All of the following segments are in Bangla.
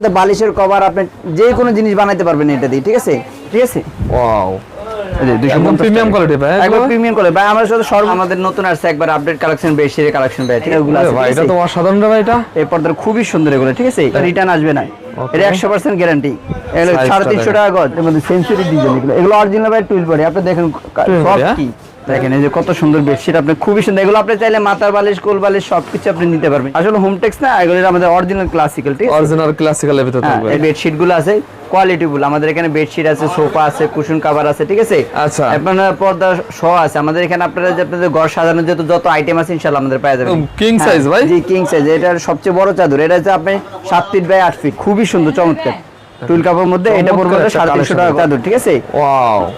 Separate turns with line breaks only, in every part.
বালিশের কভার আপনি যে কোনো জিনিস বানাইতে পারবেন এটা দিয়ে ঠিক আছে? ঠিক আছে?
ওয়াও
এই যে 250
প্রিমিয়াম কোয়ালিটি ভাই
একবার প্রিমিয়াম করে ভাই আমার সাথে সর্ব আমাদের নতুন আসছে একবার আপডেট কালেকশন বেশির কালেকশন ভাই ঠিক আছে?
ভাই এটা তো অসাধারণ ভাই এটা।
এই পর্দার খুবই সুন্দর এগুলো ঠিক আছে? রিটার্ন আসবে না। এটা একশো পার্সেন্ট গ্যারান্টি এগুলো
Size টা
সাড়ে তিনশো টাকা গজ। এর মধ্যে ডিজাইন এগুলো। এগুলো অরিজিনাল ভাই টুইল বডি আপনি দেখেন সব
হ্যাঁ?
কি? দেখেন এই যে কত সুন্দর বেডশিট আপনি খুবই সুন্দর। এগুলো আপনি চাইলে মাথার বালিশ কোল বালিশ সবকিছু আপনি নিতে পারবেন। আসলে হোমটেক্স না এগুলো আমাদের অরিজিনাল ক্লাসিক্যাল ঠিক আছে?
অরিজিনাল ক্লাসিক্যাল এর ভিতর
হ্যাঁ
থাকবে।
এই বেডশিটগুলো আছে কোয়ালিটি ফুল আমাদের এখানে বেডশিট আছে সোফা আছে কুশন কভার আছে ঠিক আছে?
আচ্ছা।
আপনার পর্দা শো আছে। আমাদের এখানে আপনারা যে আপনাদের ঘর সাজানোর যত যত আইটেম আছে ইনশাআল্লাহ আমাদের পাওয়া যাবে।
king
হ্যাঁ,
size ভাই?
জি কিং সাইজ এটার সবচেয়ে বড় চাদর। এটা হচ্ছে আপনি সাত ফিট বাই আট ফিট খুবই সুন্দর চমৎকার। টুল মধ্যে এটা পড়বে সাড়ে তিনশো টাকা চাদর ঠিক আছে?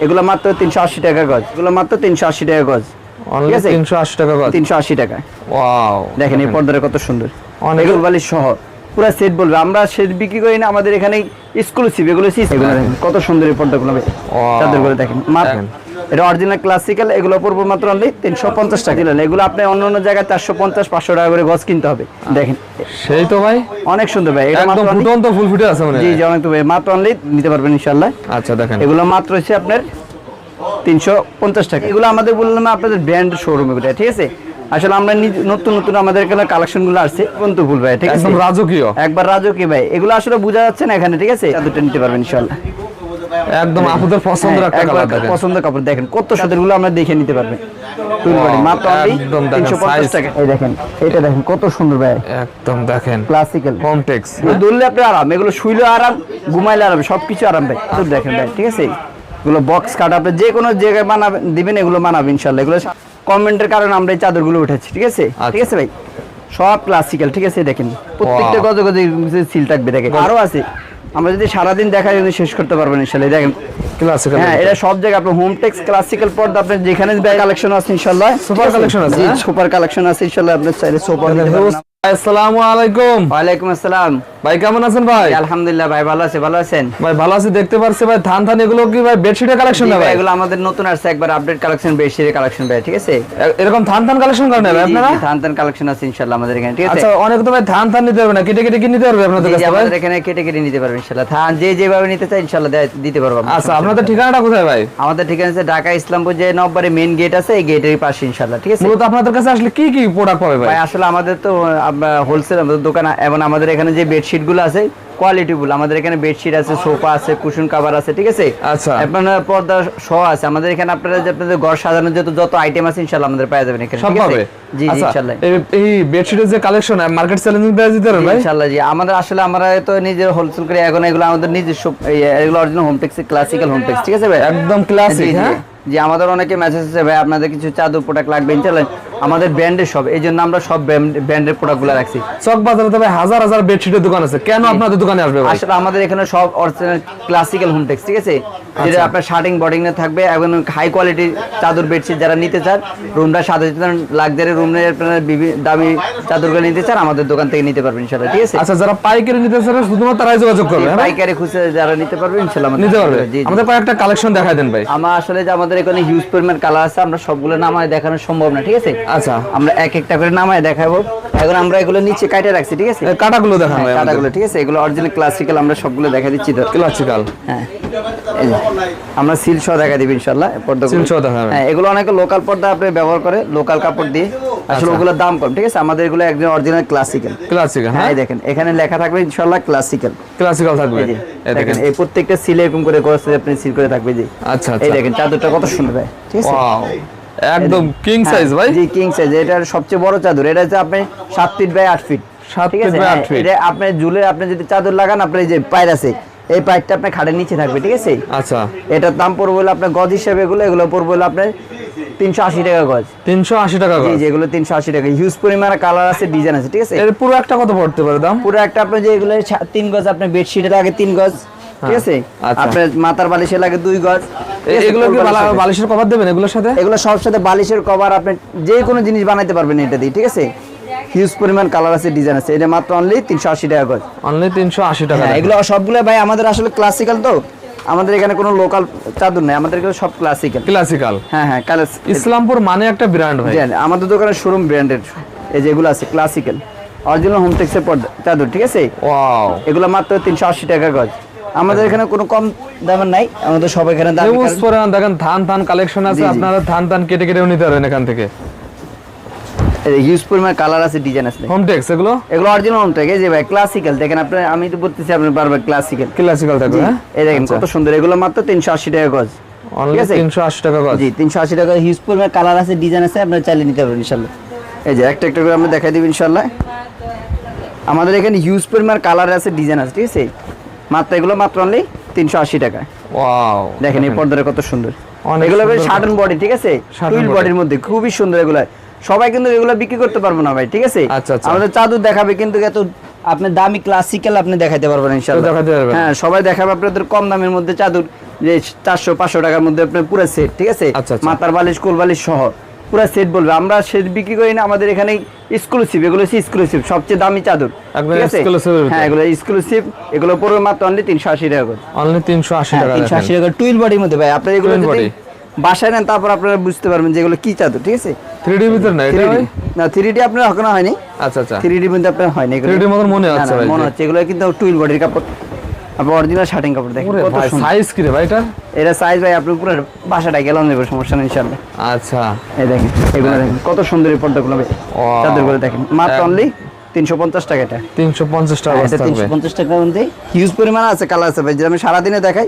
এগুলো মাত্র তিনশো আশি টাকা গজ। এগুলো মাত্র তিনশো আশি টাকা গজ
অনলি
আছে?
380 টাকা বাদ
তিনশো আশি টাকা। দেখেন এই পর্দাটা কত সুন্দর। এগুলো পুরো সেট বলবে। আমরা সেট বিক্রি করি না আমাদের এখানে এক্সক্লুসিভ এগুলো কত সুন্দর এই পর্দাগুলো চাদরগুলো দেখেন। মাত্র
দেখেন।
এটা অরিজিনাল ক্লাসিক্যাল এগুলো পড়ব মাত্র অনলি তিনশো পঞ্চাশ টাকা। দিলেন। এগুলো আপনি অন্য অন্য জায়গায় চারশো পঞ্চাশ পাঁচশো টাকা করে গজ কিনতে হবে। দেখেন।
সেই তো ভাই।
অনেক সুন্দর ভাই। এটা মাত্র
ফুটন্ত ফুল ফুটে আছে মানে
জি জি অনেক তো ভাই। মাত্র অনলি নিতে পারবেন ইনশাল্লাহ
আচ্ছা দেখেন।
এগুলো মাত্র হচ্ছে আপনার তিনশো পঞ্চাশ টাকা। এগুলো আমাদের বললাম না আপনাদের ব্র্যান্ড শোরুম এগুলো ঠিক আছে? আসলে আমরা নতুন নতুন আমাদের এখানে কালেকশনগুলো আসছে বন্ধু ভুল ভাই ঠিক আছে?
একদম রাজকীয়।
একবার রাজকি ভাই। এগুলো আসলে বোঝা যাচ্ছে না এখানে ঠিক আছে? চাদরটা নিতে পারবেন ইনশাল্লাহ
একদম আপুদের পছন্দের
হ্যাঁ,
একটা কালার দেখেন।
পছন্দের কাপড় দেখেন। কত সাদেরগুলো আমরা দেখে নিতে পারবেন টুল বডি মাত্র
একদম দেখেন,
350 টাকা। এই দেখেন এটা দেখেন কত সুন্দর ভাই।
একদম দেখেন
ক্লাসিক্যাল
হোমটেক্স
এগুলো ধরলে আপনি আরাম এগুলো শুইলে আরাম ঘুমাইলে আরাম সবকিছু আরাম ভাই। তো দেখেন ভাই ঠিক আছে? এগুলো বক্স কাট আপনি যে কোনো জায়গায় বানাবেন দিবেন এগুলো বানাবেন ইনশাল্লাহ এগুলো কমেন্টের কারণে আমরা এই চাদরগুলো উঠেছি ঠিক আছে? ঠিক আছে ভাই? সব ক্লাসিক্যাল ঠিক আছে? দেখেন প্রত্যেকটা গজে গজে সিল থাকবে দেখেন। আরও আছে। আমরা যদি সারাদিন দেখাই যদি শেষ করতে পারবেন ইনশাল্লাহ দেখেন
ক্লাসিক্যাল
হ্যাঁ এটা সব জায়গায় আপনার হোম টেক্স ক্লাসিক্যাল পর্দা আপনার যেখানে কালেকশন আছে ইনশাল্লাহ
Super কালেকশন আছে, হ্যাঁ?
সুপার কালেকশন আছে ইনশাল্লাহ আপনার চাইলে সুপার
আসসালামু আলাইকুম।
ওয়ালাইকুম আসসালাম।
ভাই কেমন আছেন ভাই?
আলহামদুলিল্লাহ ভাই ভালো আছে ভালো আছেন?
ভাই ভালো আছি দেখতে পারছি ভাই। ধান ধান এগুলো কি ভাই বেডশিটের কালেকশন না
ভাই, এগুলো আমাদের নতুন আসছে একবার আপডেট কালেকশন বেশির কালেকশন ভাই ঠিক আছে?
এরকম ধান ধান কালেকশন করেন ভাই আপনারা?
ধান ধান কালেকশন আছে ইনশাআল্লাহ আমাদের এখানে ঠিক আছে?
আচ্ছা অনেক তো ভাই ধান ধান নিতে পারবে না কেটে কেটে কি নিতে পারবে আপনাদের কাছে ভাই?
আমাদের এখানে কেটে কেটে নিতে পারবেন ইনশাআল্লাহ। ধান যে যেভাবে নিতে চাই ইনশাআল্লাহ দিতে পারব
আচ্ছা আপনাদের ঠিকানাটা কোথায় ভাই?
আমাদের ঠিকানা আছে ঢাকা ইসলামপুর যে নব্বরে মেইন গেট আছে এই গেটের পাশে ইনশাআল্লাহ ঠিক আছে?
মূলত আপনাদের কাছে আসলে কি কি প্রোডাক্ট পাবে ভাই?
ভাই আসলে আমাদের তো হোলসেল আমাদের দোকান এবং আমাদের এখানে যে বেডশিট গুলো আছে কোয়ালিটি ফুল আমাদের এখানে বেডশিট আছে সোফা আছে কুশন কভার আছে ঠিক আছে?
আচ্ছা।
আপনার পর্দা শো আছে। আমাদের এখানে আপনারা যে আপনাদের ঘর সাজানোর যত যত আইটেম আছে ইনশাআল্লাহ আমাদের পাওয়া যাবেন এখানে ঠিক আছে? জি জি
আচ্ছা,
ইনশাআল্লাহ।
এই- বেডশিটের যে কালেকশন মার্কেট চ্যালেঞ্জিং প্রাইস দিতে পারবেন ভাই?
ইনশাআল্লাহ জি। আমাদের আসলে আমরা তো নিজের হোলসেল করে এখন এগুলো আমাদের নিজস্ব এগুলো অরিজিনাল হোমটেক্স ক্লাসিক্যাল হোমটেক্স ঠিক আছে ভাই?
একদম ক্লাসিক। হ্যাঁ?
জি আমাদের অনেকে মেসেজ আছে ভাই আপনাদের কিছু চাদর প্রোডাক্ট লাগবে ইনশাআল্লাহ। আমাদের ব্র্যান্ডের সব এই জন্য আমরা সব ব্র্যান্ডের প্রোডাক্টগুলো রাখছি।
চক বাজারে তবে হাজার হাজার বেডশিটের দোকান আছে। কেন আপনাদের দোকানে আসবে
আসলে আমাদের এখানে সব অরিজিনাল ক্লাসিক্যাল হোমটেক্স ঠিক আছে?
আচ্ছা।
যেটা আপনার শার্টিং বডিং এ থাকবে এবং হাই কোয়ালিটির চাদর বেডশিট যারা নিতে চান রুমটা চান লাক্সারি রুমে আপনার বিভিন্ন দামি চাদরগুলো নিতে চান আমাদের দোকান থেকে নিতে পারবেন ইনশাআল্লাহ ঠিক আছে?
আচ্ছা যারা পাইকারি নিতে চান শুধুমাত্র তারাই যোগাযোগ করবে হ্যাঁ?
পাইকারি খুচরা যারা নিতে পারবে ইনশাআল্লাহ
নিতে পারবে। আমাদের কয়েকটা কালেকশন দেখাই দেন ভাই।
আমার আসলে যে আমাদের এখানে হিউজ পরিমাণ কালার আছে আমরা সবগুলো নামায় দেখানো সম্ভব না ঠিক আছে?
আচ্ছা
আমরা এক একটা করে নামায় দেখাবো। এখন আমরা এগুলো নিচে কাটে রাখছি ঠিক আছে?
কাটাগুলো দেখান ভাই
কাটাগুলো ঠিক আছে? এগুলো অরিজিনাল ক্লাসিক্যাল আমরা সবগুলো দেখা দিচ্ছি তো
ক্লাসিক্যাল
হ্যাঁ আমরা সিল সহ দেখা দিবি ইনশাল্লাহ পর্দাগুলো।
Seal সহ দেখাবেন।
হ্যাঁ এগুলো অনেকে লোকাল পর্দা আপনি ব্যবহার করে লোকাল কাপড় দিয়ে। আসলে
আচ্ছা।
ওগুলোর দাম কম ঠিক আছে? আমাদের এগুলো একদম অরিজিনাল ক্লাসিক্যাল
ক্লাসিক্যাল
হ্যাঁ
হ্যাঁ।
এই দেখেন এখানে লেখা থাকবে ইনশাল্লাহ ক্লাসিক্যাল
ক্লাসিক্যাল থাকবে।
এই দেখেন এই প্রত্যেকটা সিল এরকম করে করছে আপনি সিল করে থাকবে জি
আচ্ছা
এই
আচ্ছা।
দেখেন চাদরটা কত সুন্দর ভাই ঠিক আছে?
ওয়াও একদম কিং
হ্যাঁ,
সাইজ ভাই।
জি কিং সাইজ এটার সবচেয়ে বড় চাদর। এটা হচ্ছে আপনি সাত ফিট বাই আট ফিট
সাত
ঠিক
feet
আছে?
by
হ্যাঁ,
আট feet।
এটা আপনি ঝুলে আপনি যদি চাদর লাগান আপনার এই যে পায়ের আছে এই পাইপটা আপনার খাটের নিচে থাকবে ঠিক আছে?
আচ্ছা।
এটার দাম পড়বে হলো আপনার গজ হিসেবে এগুলো এগুলো পড়বে হলো আপনার তিনশো আশি টাকা গজ।
তিনশো আশি টাকা
জি যেগুলো তিনশো আশি টাকা। হিউজ পরিমাণে কালার আছে ডিজাইন আছে ঠিক আছে?
এর পুরো একটা কত পড়তে পারে দাম?
পুরো একটা আপনার যে এগুলো তিন গজ আপনার বেডশিটের আগে তিন গজ ঠিক আছে?
আচ্ছা।
আপনার মাথার বালিশে লাগে দুই গজ?
এগুলো কি
বালিশের-
কভার দেবেন এগুলোর সাথে?
এগুলো সব সাথে বালিশের কভার আপনি যে কোনো জিনিস বানাইতে পারবেন এটা দিয়ে ঠিক আছে? হিউজ পরিমাণ কালার আছে ডিজাইন আছে। এটা মাত্র অনলি তিনশো আশি টাকা গজ
অনলি তিনশো আশি টাকা
হ্যাঁ এগুলো সবগুলো ভাই আমাদের আসলে ক্লাসিক্যাল তো। আমাদের এখানে কোনো লোকাল চাদর নেই আমাদের এগুলো সব ক্লাসিক্যাল
ক্লাসিক্যাল
হ্যাঁ হ্যাঁ
ইসলামপুর মানে একটা ব্র্যান্ড ভাই।
আমাদের দোকানে শোরুম ব্র্যান্ডেড এই যেগুলো আছে ক্লাসিক্যাল অরিজিনাল হোমটেক্সের পর্দা চাদর ঠিক আছে?
ওয়াও
এগুলো মাত্র তিনশো আশি টাকা গজ আমাদের এখানে কোনো কম দামের নাই আমাদের সব এখানে দাম
দেখেন ধান ধান কালেকশন আছে
জি, জি।
আপনারা ধান ধান কেটে কেটেও নিতে পারবেন এখান থেকে।
হিউজ পরিমাণ কালার আছে ডিজাইন আছে।
হোম টেক্স এগুলো?
এগুলো অরিজিনাল হোমটেক এই যে ভাই ক্লাসিক্যাল দেখেন আপনি আমি তো বলতেছি আপনি বারবার ক্লাসিক্যাল
ক্লাসিক্যাল থাকবে হ্যাঁ?
এই দেখেন কত সুন্দর এগুলো মাত্র টাকা গজ।
অনলি
আছে?
টাকা গজ?
জি টাকা হিউজ পরিমাণ কালার আছে ডিজাইন আছে চাইলে নিতে এই যে একটা একটা করে আমরা দেখাই দিব ইনশাল্লাহ আমাদের এখানে হিউজ পরিমাণ কালার আছে ডিজাইন আছে ঠিক আছে? মাত্র এগুলো মাত্র অনলি তিনশো আশি টাকা
ওয়াও
দেখেন এই পর্দাটা কত সুন্দর। এগুলো শার্টন বডি ঠিক আছে? টুইল বডির মধ্যে খুবই সুন্দর এগুলো। সবাই কিন্তু এগুলো বিক্রি করতে পারব না ভাই ঠিক আছে?
আচ্ছা, আচ্ছা।
আমাদের চাদর দেখাবে কিন্তু এত আপনি দামি ক্লাসিক্যাল আপনি দেখাইতে পারবেন ইনশাআল্লাহ।
দেখাতে পারবেন।
হ্যাঁ সবাই দেখাবে আপনাদের কম দামের মধ্যে চাদর যে চারশো পাঁচশো টাকার মধ্যে আপনার পুরো সেট ঠিক আছে?
আচ্ছা।
মাথার বালিশ কোল বালিশ সহ। পুরো সেট বলবে। আমরা সেট বিক্রি করি না আমাদের এখানে এক্সক্লুসিভ এগুলো হচ্ছে এক্সক্লুসিভ সবচেয়ে দামি চাদর। ঠিক আছে। হ্যাঁ এগুলো এক্সক্লুসিভ এগুলো পড়বে মাত্র অনলি তিনশো আশি টাকা করে।
অনলি তিনশো আশি
হ্যাঁ,
টাকা
তিনশো আশি টাকা টুইল বডির মধ্যে ভাই। আপনার এগুলো যদি বাসায় নেন তারপর আপনারা বুঝতে পারবেন যে এগুলো কি চাদর ঠিক আছে?
থ্রি ডির ভিতর না? এটা
3D
ভাই?
না থ্রি ডি আপনার এখনও হয়নি।
আচ্ছা আচ্ছা।
থ্রি ডির মধ্যে আপনার হয়নি এগুলো।
3D মতন মনে হচ্ছে
মনে হচ্ছে। এগুলো কিন্তু টুইল বডির কাপড়। আপনি অরিজিনাল শার্টিং কাপড় দেখেন। কত
সাইজ কি রে ভাই এটা
এটা সাইজ ভাই আপনি পুরো বাসাটা গেলাম নেবে সমস্যা নেই ইনশাআল্লাহ।
আচ্ছা।
এই দেখেন এগুলো দেখেন কত সুন্দর এই পর্দাগুলো ভাই. চাদরগুলো দেখেন। মাত্র অনলি তিনশো পঞ্চাশ টাকা এটা।
তিনশো পঞ্চাশ টাকা
হ্যাঁ, এটা
থাকবে
তিনশো পঞ্চাশ টাকার মধ্যে হিউজ পরিমাণ আছে কালার আছে ভাই যে আমি সারাদিনে দেখাই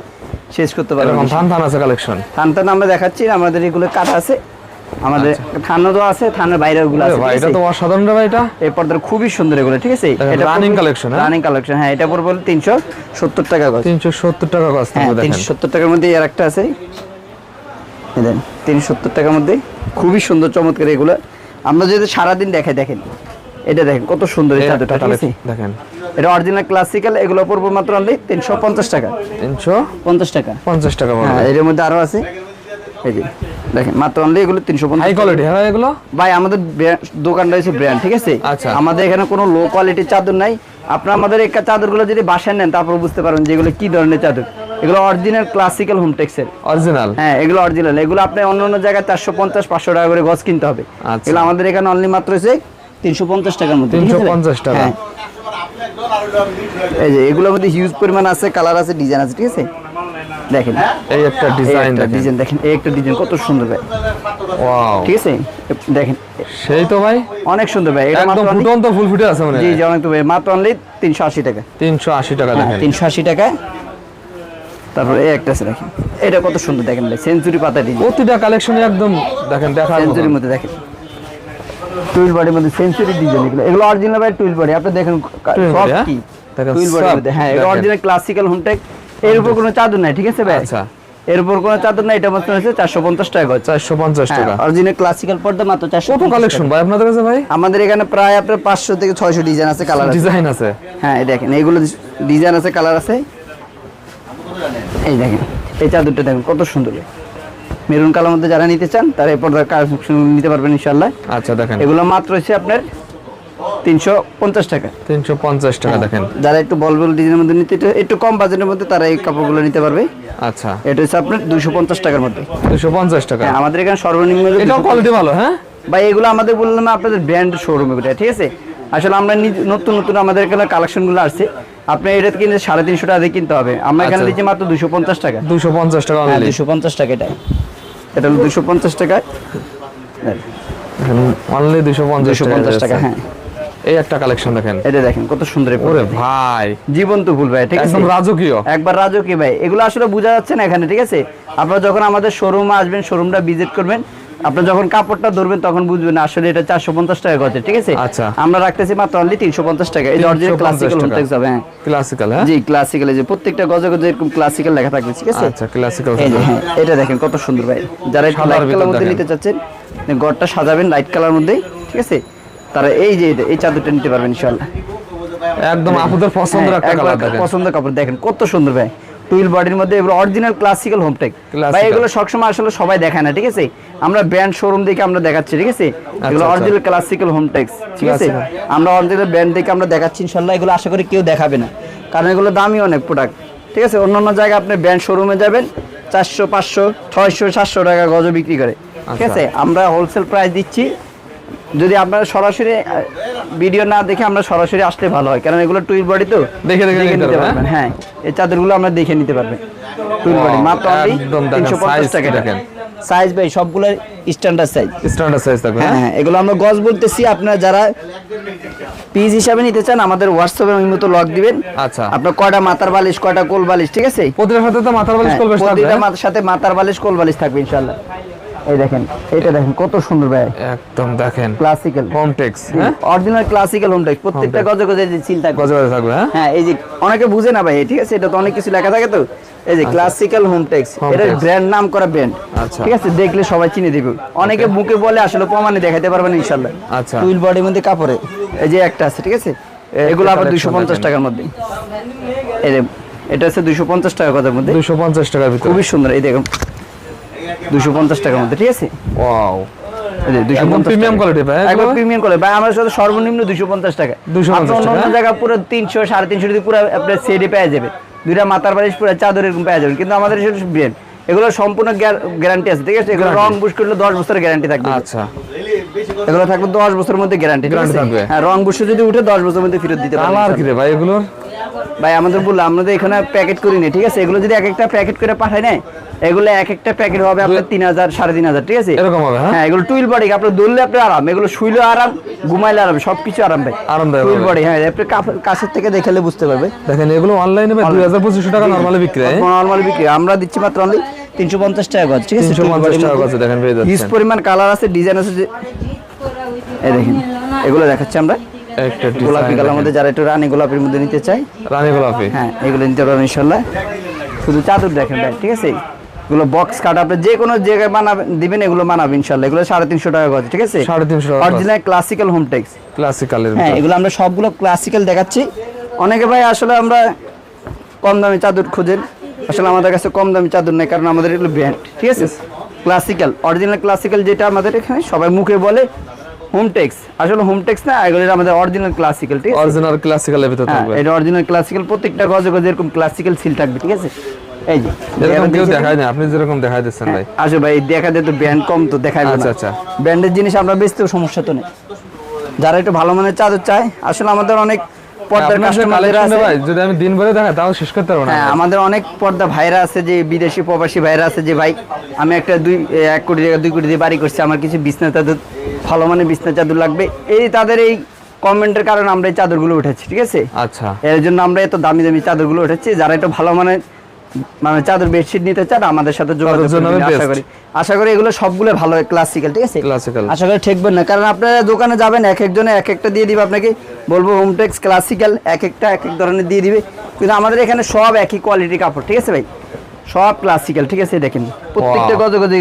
শেষ করতে পারব
এরকম
না।
থান থান আছে কালেকশন
থান থান আমরা দেখাচ্ছি আমাদের এগুলো কাটা আছে। আমাদের থানও তো আছে থানের বাইরে ওগুলো আছে
আচ্ছা। ভাই এটা তো অসাধারণ ভাই এটা।
এই পর্দার খুবই সুন্দর এগুলো ঠিক আছে?
running collection, হ্যাঁ?
রানিং কালেকশন হ্যাঁ এটা পড়বে তিনশো সত্তর টাকা গজ।
তিনশো সত্তর টাকা গজ
হ্যাঁ
থাকবে দেখেন।
তিনশো সত্তর টাকার মধ্যে আর একটা আছে। দেন তিনশো সত্তর টাকার মধ্যে খুবই সুন্দর চমৎকার এগুলো। আমরা যদি সারাদিন দেখাই দেখেন। এটা দেখেন কত সুন্দর এই চাদরটা
দেখেন।
এটা অরিজিনাল ক্লাসিক্যাল এগুলো পড়বে মাত্র অনলি তিনশো পঞ্চাশ টাকা।
তিনশো
পঞ্চাশ টাকা।
পঞ্চাশ টাকা
হ্যাঁ এর মধ্যে আরও আছে। এই যে দেখেন মাত্র অনলি এগুলো তিনশো
হাই কোয়ালিটি হ্যাঁ এগুলো
ভাই আমাদের brand- দোকানটা হচ্ছে ব্র্যান্ড ঠিক আছে
আচ্ছা।
আমাদের এখানে কোনো লো কোয়ালিটির চাদর নাই আপনারা আমাদের এই চাদরগুলো যদি বাসায় নেন তারপর বুঝতে পারবেন যে এগুলো কি ধরনের চাদর এগুলো অরিজিনাল ক্লাসিক্যাল হোমটেক্সের
অরিজিনাল
হ্যাঁ এগুলো অরিজিনাল এগুলো আপনি অন্য অন্য জায়গায় চারশো পঞ্চাশ পাঁচশো টাকা করে গজ কিনতে হবে
আচ্ছা।
এগুলো আমাদের এখানে অনলি মাত্র হচ্ছে তিনশো পঞ্চাশ টাকার মধ্যে ভাই?
350 টাকা।
হ্যাঁ। এই যে এগুলোর মধ্যে হিউজ পরিমাণ আছে কালার আছে ডিজাইন আছে ঠিক আছে দেখেন
এই একটা ডিজাইন
ডিজাইন দেখেন। এই একটা ডিজাইন কত সুন্দর ভাই।
ওয়াও
ঠিক আছে? দেখেন
সেই তো ভাই?
অনেক সুন্দর ভাই এটা
একদম ফুটন্ত ফুল ফুটে আছে মনে
জি জি অনেক তো ভাই মাত্র অনলি তিনশো আশি টাকা।
তিনশো আশি টাকা দেখেন।
তিনশো আশি টাকা। তারপর এই একটা আছে দেখেন এটা কত সুন্দর দেখেন ভাই সেঞ্চুরি পাতা ডিজাইন
প্রতিটা কালেকশন একদম দেখেন দেখার
সেঞ্চুরির মধ্যে দেখেন। টুইল বডির মধ্যে সেঞ্চুরি ডিজাইন এগুলো। এগুলো অরিজিনাল ভাই টুইল বডি আপনি দেখেন সব
হ্যাঁ?
কি? টুইল বডির মধ্যে হ্যাঁ এটা
দেখেন।
অরিজিনাল ক্লাসিক্যাল হোমটেক এর উপর কোনো চাদর নাই ঠিক আছে ভাই?
আচ্ছা।
এর উপর কোনো চাদর নাই এটা মাত্র হচ্ছে চারশো পঞ্চাশ টাকা
চারশো পঞ্চাশ টাকা।
অরিজিনাল ক্লাসিক্যাল পর্দা মাত্র চারশো
কত কালেকশন ভাই আপনাদের কাছে ভাই?
আমাদের এখানে প্রায় আপনার পাঁচশো থেকে ছয়শো ডিজাইন আছে কালার
ডিজাইন আছে?
হ্যাঁ এই দেখেন এইগুলো ডিজাইন আছে কালার আছে। এই দেখেন এই চাদরটা দেখেন কত সুন্দর। মেরুন কালার মধ্যে যারা নিতে চান তারা এই পর্দার কাজ নিতে পারবেন ইনশাল্লাহ
আচ্ছা দেখেন।
এগুলো মাত্র হচ্ছে আপনার তিনশো পঞ্চাশ টাকা।
তিনশো পঞ্চাশ টাকা দেখেন।
যারা একটু বল বল ডিজাইনের মধ্যে নিতে একটু- একটু কম বাজেটের মধ্যে তারা এই কাপড়গুলো নিতে পারবে।
আচ্ছা।
এটা হচ্ছে আপনার দুশো পঞ্চাশ টাকার মধ্যে।
দুশো পঞ্চাশ টাকা।
হ্যাঁ আমাদের এখানে সর্বনিম্ন 250
কোয়ালিটি ভালো হ্যাঁ?
বা এগুলো আমাদের বললাম আপনাদের ব্র্যান্ড শোরুম ঠিক আছে? আসলে আমরা নতুন নতুন আমাদের এখানে কালেকশনগুলো আসছে। আপনি এটা কিনতে সাড়ে তিনশো টাকা দিয়ে কিনতে হবে। আমরা এখানে
আচ্ছা।
দিচ্ছি মাত্র দুশো পঞ্চাশ টাকা।
দুশো পঞ্চাশ টাকা
হ্যাঁ দুশো পঞ্চাশ টাকা এটা এটা হলো দুশো পঞ্চাশ টাকা।
অনলি দুশো পঞ্চাশ
টাকা হ্যাঁ।
এই একটা কালেকশন দেখেন।
এটা দেখেন কত সুন্দর
ওরে ভাই।
জীবন্ত ফুল ভাই ঠিক আছে?
একদম রাজকীয়।
একবার রাজকীয় ভাই এগুলো আসলে বোঝা যাচ্ছে না এখানে ঠিক আছে? আপনারা যখন আমাদের শোরুমে আসবেন শোরুমটা ভিজিট করবেন আপনার যখন কাপড়টা ধরবেন তখন বুঝবেন আসলে এটা চারশো পঞ্চাশ টাকা গজে ঠিক আছে?
আচ্ছা।
আমরা রাখতেছি মাত্র অনলি তিনশো পঞ্চাশ টাকা। এই অরিজিনাল ক্লাসিক্যাল। হোমটেক্স হবে হ্যাঁ।
ক্লাসিক্যাল
জি ক্লাসিক্যাল যে প্রত্যেকটা গজে গজে এরকম ক্লাসিক্যাল লেখা থাকবে ঠিক আছে?
আচ্ছা ক্লাসিক্যাল
এটা দেখেন কত সুন্দর ভাই। যারা লাইট কালার মধ্যে নিতে চাচ্ছেন ঘরটা সাজাবেন লাইট কালার মধ্যে ঠিক আছে? তারা এই যে এই চাদরটা নিতে পারবেন
একদম আপুদের পছন্দের
হ্যাঁ,
একটা কালার
পছন্দের কাপড় দেখেন কত সুন্দর ভাই। টুইল বডির মধ্যে এগুলো অরিজিনাল ক্লাসিক্যাল হোমটেক ভাই এগুলো সবসময় আসলে সবাই দেখায় না ঠিক আছে? আমরা ব্র্যান্ড শোরুম দেখে আমরা দেখাচ্ছি ঠিক আছে? এগুলো
আচ্ছা।
অরিজিনাল ক্লাসিক্যাল হোমটেক্স ঠিক আছে? আমরা অরিজিনাল ব্র্যান্ড দেখে আমরা দেখাচ্ছি ইনশাল্লাহ এগুলো আশা করি কেউ দেখাবে না। কারণ এগুলো দামি অনেক প্রোডাক্ট ঠিক আছে? অন্য অন্য জায়গায় আপনি ব্র্যান্ড শোরুমে যাবেন চারশো পাঁচশো ছয়শো সাতশো টাকা গজ বিক্রি করে ঠিক
আচ্ছা।
আছে? আমরা হোলসেল প্রাইস দিচ্ছি যদি আপনারা সরাসরি ভিডিও না দেখে আমরা সরাসরি আসলে ভালো হয়। কারণ এগুলো টুইল বডি তো
দেখে দেখে নিতে পারবেন,
পারবেন হ্যাঁ? এই চাদরগুলো আমরা দেখে নিতে পারবেন। টুইল বডি মাত্র
একদম দেখেন,
তিনশো পঞ্চাশ
size
টাকা।
দেখেন।
সাইজ ভাই সবগুলো স্ট্যান্ডার্ড সাইজ
স্ট্যান্ডার্ড সাইজ থাকবে
হ্যাঁ
হ্যাঁ?
হ্যাঁ এগুলো আমরা গজ বলতেছি আপনারা যারা পিস হিসাবে নিতে চান আমাদের হোয়াটসঅ্যাপে ওই মতো লক দিবেন।
আচ্ছা।
আপনার কয়টা মাথার বালিশ কয়টা কোল বালিশ ঠিক আছে?
প্রতিটার সাথে তো মাথার বালিশ
হ্যাঁ,
করবে
প্রতিটা মাথার সাথে মাথার বালিশ কোল বালিশ থাকবে ইনশাআল্লাহ। এই দেখেন এটা দেখেন কত সুন্দর ভাই।
একদম দেখেন।
ক্লাসিক্যাল
হোম টেক্স হ্যাঁ?
অরিজিনাল ক্লাসিক্যাল হোম টেক্স প্রত্যেকটা গজে গজে যে থাকবে
গজে গজে থাকবে হ্যাঁ?
হ্যাঁ এই যে অনেকে বুঝে না ভাই ঠিক আছে? এটা তো অনেক কিছু লেখা থাকে তো। এই যে ক্লাসিক্যাল হোম টেক্স
Home
এটা ব্র্যান্ড নাম করা ব্র্যান্ড
আচ্ছা।
ঠিক আছে? দেখলে সবাই চিনে দিবে। অনেকে মুখে বলে আসলে প্রমাণে দেখাতে পারবেন ইনশাআল্লাহ
আচ্ছা।
টুইল বডির মধ্যে কাপড়ে। এই যে একটা আছে ঠিক আছে? এগুলো আবার
collection
দুইশো পঞ্চাশ
দেখেন।
টাকার মধ্যে। এই এটা হচ্ছে দুইশো পঞ্চাশ টাকার কথার মধ্যে।
দুশো পঞ্চাশ টাকার ভিতরে।
খুবই সুন্দর এই দেখুন। দুশো পঞ্চাশ টাকার মধ্যে ঠিক আছে?
ওয়াও।
এই যে 250
একদম premium
টাকা।
quality ভাই,
একদম
এগুলো?
প্রিমিয়াম কোয়ালিটি ভাই আমার সাথে সর্বনিম্ন দুশো পঞ্চাশ টাকা।
250
অন্য অন্য জায়গা পুরো তিনশো সাড়ে তিনশো যদি পুরো আপনার সেটে পেয়ে যাবে। দুইটা মাথার বালিশ পুরো চাদর এরকম পেয়ে যাবেন। কিন্তু আমাদের সেটা ব্রেন এগুলো সম্পূর্ণ গ্যারান্টি আছে ঠিক আছে? এগুলো রং বুশ করলে দশ বছরের গ্যারান্টি থাকবে।
আচ্ছা।
এগুলো থাকবে দশ বছরের মধ্যে গ্যারান্টি
থাকবে।
হ্যাঁ রং বুশে যদি উঠে দশ বছরের মধ্যে ফেরত দিতে
কি রে ভাই এগুলোর?
ভাই আমাদের বললাম আমাদের এখানে প্যাকেট করি নি ঠিক আছে? এগুলো যদি এক একটা প্যাকেট করে পাঠায় না এগুলো এক একটা প্যাকেট হবে আপনার তিন হাজার সাড়ে তিন হাজার ঠিক আছে?
এরকম হবে, হ্যাঁ?
হ্যাঁ এগুলো টুইল বডি আপনার দৌড়লে আপনার আরাম। এগুলো শুইলে আরাম ঘুমাইলে আরাম সবকিছু আরাম ভাই।
আরামদায়ক
টুইল। বডি হ্যাঁ আপনি কাছের থেকে দেখালে বুঝতে পারবে।
দেখেন এগুলো অনলাইনে ভাই দুই হাজার পঁচিশশো টাকা নর্মালি বিক্রি হয়।
নর্মাল বিক্রি আমরা দিচ্ছি মাত্র অনলি তিনশো পঞ্চাশ টাকা গজ ঠিক আছে?
তিনশো পঞ্চাশ টাকা গজে দেখেন
হিউজ পরিমাণ কালার আছে ডিজাইন আছে যে এই দেখেন এগুলো দেখাচ্ছি আমরা।
একটা
গোলাপি কালার মধ্যে যারা একটু রানী গোলাপির মধ্যে নিতে চাই
রানী গোলাপি।
হ্যাঁ এগুলো নিতে পারবেন ইনশাল্লাহ শুধু চাদর দেখেন ভাই ঠিক আছে? এগুলো বক্স কাট আপনি যে কোনো জায়গায় বানাবেন দিবেন এগুলো বানাবেন ইনশাল্লাহ এগুলো সাড়ে তিনশো টাকা গজ ঠিক আছে?
সাড়ে তিনশো টাকা
অরিজিনাল ক্লাসিক্যাল হোম টেক্স
ক্লাসিক্যালের
হ্যাঁ এগুলো আমরা সবগুলো ক্লাসিক্যাল দেখাচ্ছি। অনেকে ভাই আসলে আমরা কম দামি চাদর খুঁজেন। আসলে আমাদের কাছে কম দামি চাদর নেই কারণ আমাদের এগুলো ব্র্যান্ড ঠিক আছে? ক্লাসিক্যাল অরিজিনাল ক্লাসিক্যাল যেটা আমাদের এখানে সবাই মুখে বলে হোম টেক্স আসলে হোম টেক্স না এগুলো আমাদের অরিজিনাল ক্লাসিক্যাল ঠিক আছে?
অরিজিনাল ক্লাসিক্যালের ভিতর
হ্যাঁ
থাকবে।
এটা অরিজিনাল ক্লাসিক্যাল প্রত্যেকটা গজে গজে এরকম ক্লাসিক্যাল সিল থাকবে ঠিক আছে? এই যে
এরকম কেউ দেখায় না আপনি যেরকম দেখাই দিচ্ছেন ভাই।
আসো ভাই দেখা যায় তো ব্র্যান্ড কম তো দেখাই
আচ্ছা, আচ্ছা।
ব্র্যান্ডের জিনিস আমরা বেচতেও সমস্যা তো নেই। যারা একটু ভালো মানের চাদর চায় আসলে আমাদের অনেক পর্দার
আপনার যে
কাস্টমারদের
collection
আছে
ভাই যদি আমি দিন ভরে দেখাই তাও শেষ করতে পারব না
হ্যাঁ আমাদের অনেক পর্দা ভাইরা আছে যে বিদেশি প্রবাসী ভাইরা আছে যে ভাই আমি একটা দুই এক কোটি টাকা দুই কোটি দিয়ে বাড়ি করছি আমার কিছু বিছনা চাদর ভালো মানের বিছনা চাদর লাগবে। এই তাদের এই কমেন্টের কারণে আমরা এই চাদরগুলো উঠেছি ঠিক আছে?
আচ্ছা।
এর জন্য আমরা এত দামি দামি চাদরগুলো উঠেছি যারা একটু ভালো মানের মানে চাদর বেডশিট নিতে চান আমাদের সাথে যোগাযোগ করুন আশা করি। আশা করি এগুলো সবগুলো ভালো ক্লাসিক্যাল ঠিক আছে?
ক্লাসিক্যাল
আশা করি ঠেকবেন না। কারণ আপনারা দোকানে যাবেন এক একজনে এক একটা দিয়ে দিবে আপনাকে। বলব হোমটেক্স ক্লাসিক্যাল এক একটা এক এক ধরনের দিয়ে দিবে। কিন্তু আমাদের এখানে সব একই কোয়ালিটি কাপড় ঠিক আছে ভাই? সব ক্লাসিক্যাল ঠিক আছে? দেখেন প্রত্যেকটা গজে গজে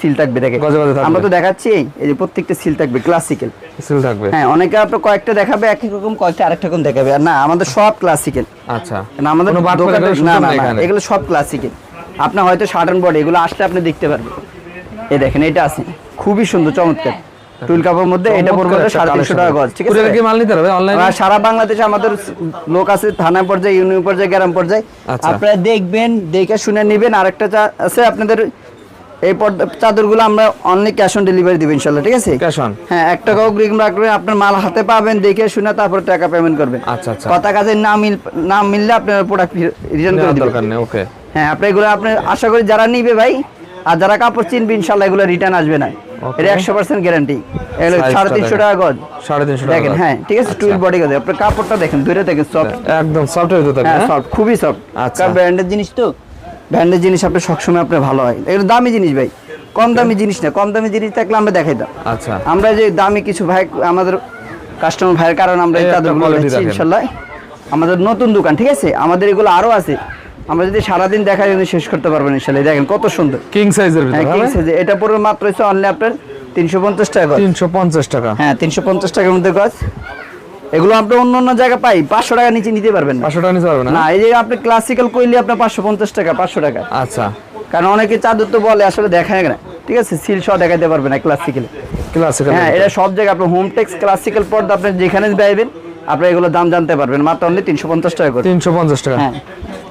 সিল থাকবে দেখেন।
গজে গজে।
আমরা তো দেখাচ্ছি এই যে প্রত্যেকটা সিল থাকবে ক্লাসিক্যাল
সিল থাকবে।
হ্যাঁ অনেকে আপনার কয়েকটা দেখাবে এক রকম কয়েকটা আরেকটা রকম দেখাবে। আর না আমাদের সব ক্লাসিক্যাল
আচ্ছা।
না আমাদের দোকানে না না এগুলো সব ক্লাসিক্যাল আপনার হয়তো শার্টন বডি এগুলো আসলে আপনি দেখতে পারবেন। এই দেখেন এটা আছে। খুবই সুন্দর চমৎকার। টুল মধ্যে এটা পড়বে হলো সাড়ে তিনশো টাকা গজ ঠিক আছে?
কি মাল নিতে হবে? অনলাইনে
সারা বাংলাদেশে আমাদের লোক আছে থানা পর্যায়ে ইউনিয়ন পর্যায়ে গ্রাম পর্যায়ে।
আচ্ছা।
আপনারা দেখবেন দেখে শুনে নেবেন। আরেকটা আছে আপনাদের এই চাদরগুলো আমরা অনলি ক্যাশ অন ডেলিভারি দিব ঠিক আছে?
ক্যাশ অন
হ্যাঁ এক টাকাও গ্রিম রাখবেন আপনার মাল হাতে পাবেন দেখে শুনে তারপর টাকা পেমেন্ট করবেন।
আচ্ছা, আচ্ছা।
কথা কাজে না মিল না মিললে আপনার প্রোডাক্ট রিটার্ন করে দিবেন।
দরকার নেই ওকে
হ্যাঁ আপনি এগুলো আপনি আশা করি যারা নিবে ভাই আর যারা কাপড় চিনবে ইনশাল্লাহ এগুলো রিটার্ন আসবে না. এটা একশো পার্সেন্ট গ্যারান্টি সাড়ে তিনশো টাকা গজ।
সাড়ে তিনশো
দেখেন হ্যাঁ ঠিক আছে টুইল বডি গজ। আপনার কাপড়টা দেখেন দূরে দেখেন সফট
একদম থাকবে
হ্যাঁ
হ্যাঁ?
সফট খুবই সফট
আচ্ছা।
ব্র্যান্ডের জিনিস তো ব্র্যান্ডের জিনিস আপনার সবসময় আপনার ভালো হয়। এগুলো দামি জিনিস ভাই কম দামি জিনিস না কম দামি জিনিস থাকলে আমরা দেখাইতাম
আচ্ছা।
আমরা যে দামি কিছু ভাই আমাদের কাস্টমার ভাইয়ের কারণে আমরা
রাখেন।
ইনশাল্লাহ। আমাদের নতুন দোকান ঠিক আছে? আমাদের এগুলো আরও আছে। আমরা যদি সারাদিন দেখাই কিন্তু শেষ করতে পারবেন ইনশাল্লাহ দেখেন কত সুন্দর।
কিং সাইজের
হ্যাঁ
ভিতর
king এটা পড়বে মাত্র হচ্ছে অনলি আপনার তিনশো পঞ্চাশ টাকা গজ।
তিনশো পঞ্চাশ টাকা।
হ্যাঁ তিনশো পঞ্চাশ টাকার মধ্যে গজ। এগুলো আপনি অন্য অন্য জায়গায় পাই পাঁচশো টাকা নিচে নিতে পারবেন না।
পাঁচশো টাকা নিতে পারবে না?
না এই যে আপনি ক্লাসিক্যাল কইলে আপনার পাঁচশো পঞ্চাশ টাকা পাঁচশো টাকা।
আচ্ছা।
কারণ অনেকে চাদর তো বলে আসলে দেখায় না। ঠিক আছে সিল সহ দেখাতে পারবে না ক্লাসিক্যাল
ক্লাসিক্যাল
হ্যাঁ এটা সব জায়গায় আপনার হোম টেক্স ক্লাসিক্যাল পর্দা আপনি যেখানে পাইবেন আপনি এগুলো দাম জানতে পারবেন। মাত্র অনলি তিনশো পঞ্চাশ টাকা করে।
তিনশো পঞ্চাশ টাকা।
হ্যাঁ।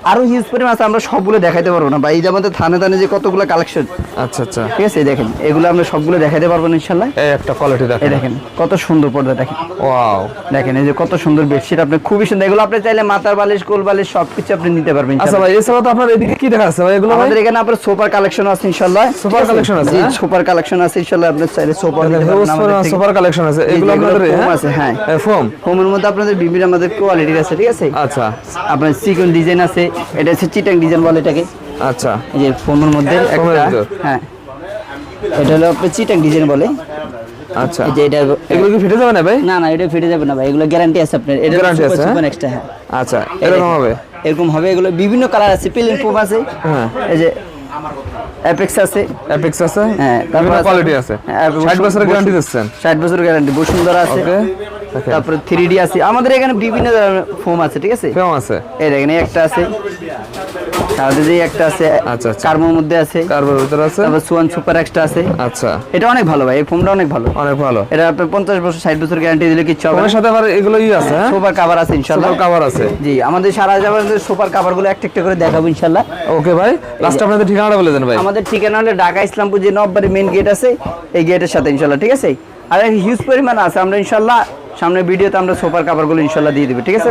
আরও হিউজ পরিমাণ আছে আমরা সবগুলো দেখাইতে পারব না। ভাই এই যে আমাদের থানে থানে যে কতগুলো কালেকশন
আচ্ছা আচ্ছা।
ঠিক আছে দেখেন এগুলো আমরা সবগুলো দেখাইতে পারব না ইনশাল্লাহ
এই একটা কোয়ালিটি দেখেন।
দেখেন কত সুন্দর পর্দা দেখেন।
ওয়াও
দেখেন এই যে কত সুন্দর বেডশিট আপনি খুবই সুন্দর। এগুলো আপনি চাইলে মাথার বালিশ কোল বালিশ সবকিছু আপনি নিতে পারবেন
আচ্ছা। ভাই এছাড়া তো আপনার এদিকে কি দেখা যাচ্ছে ভাই এগুলো
আমাদের এখানে আপনার সোফার কালেকশন আছে ইনশাল্লাহ
সোফার collection আছে, হ্যাঁ?
সোফার কালেকশন আছে ইনশাল্লাহ আপনি চাইলে সোফা নিতে পারবেন আমাদের থেকে।
সুপার কালেকশন আছে। এগুলো আপনাদের
foam
হ্যাঁ?
আছে, হ্যাঁ।
foam?
হোমের মধ্যে আপনাদের বিভিন্ন আমাদের কোয়ালিটির আছে ঠিক আছে?
আচ্ছা।
আপনার চিকন ডিজাইন আছে এটা হচ্ছে চিটাং ডিজাইন বলে এটাকে।
আচ্ছা।
এই যে ফোনের মধ্যে একটা হ্যাঁ। এটা হলো আপনার চিটাং ডিজাইন বলে।
আচ্ছা।
এই যে এটা
এগুলো কি ফিটে যাবে না ভাই?
না না এটা ফেটে যাবে না ভাই এগুলো গ্যারান্টি আছে আপনার। এটা
গ্যারান্টি আছে, সুপার
এক্সট্রা হ্যাঁ।
আচ্ছা এরকম হবে?
এরকম হবে এগুলো বিভিন্ন কালার আছে প্লেন ফোম আছে।
হ্যাঁ।
এই যে অ্যাপেক্স আছে
অ্যাপেক্স আছে
হ্যাঁ
তারপর কোয়ালিটি আছে।
হ্যাঁ,
60 বছরের গ্যারান্টি দিচ্ছেন।
ষাট বছরের গ্যারান্টি বসুন্ধরা আছে। তারপরে থ্রি ডি আছে। আমাদের এখানে বিভিন্ন ধরনের ফোম আছে ঠিক আছে?
ফোম আছে।
এই দেখেন একটা আছে। তারপরে একটা আছে
আচ্ছা, আচ্ছা।
কার্মোর মধ্যে আছে।
কার্বোর ভিতরে আছে?
তারপর সুয়ান সুপার এক্সট্রা আছে।
আচ্ছা।
এটা অনেক ভালো ভাই এই ফোমটা অনেক ভালো।
অনেক ভালো।
এটা আপনার পঞ্চাশ বছর ষাট বছর গ্যারান্টি দিলে কিচ্ছু হবে
সাথে আবার এগুলো ই আছে হ্যাঁ?
সোফার কাভার আছে
কাভার আছে।
জি আমাদের সারা যাবার সোফার কাভারগুলো একটা একটা করে দেখাবো ইনশাল্লাহ।
ওকে ভাই লাস্ট আপনাদের ঠিকানাটা বলে দেন ভাই।
আমাদের ঠিকানা হলো ঢাকা ইসলামপুর যে নববাড়ি মেইন গেট আছে এই গেটের সাথে ইনশাল্লাহ ঠিক আছে? আর হিউজ পরিমাণ আছে আমরা ইনশাল্লাহ সামনের ভিডিওতে আমরা সোফারগুলো ইনশাল্লাহ দিয়ে দিবো ঠিক আছে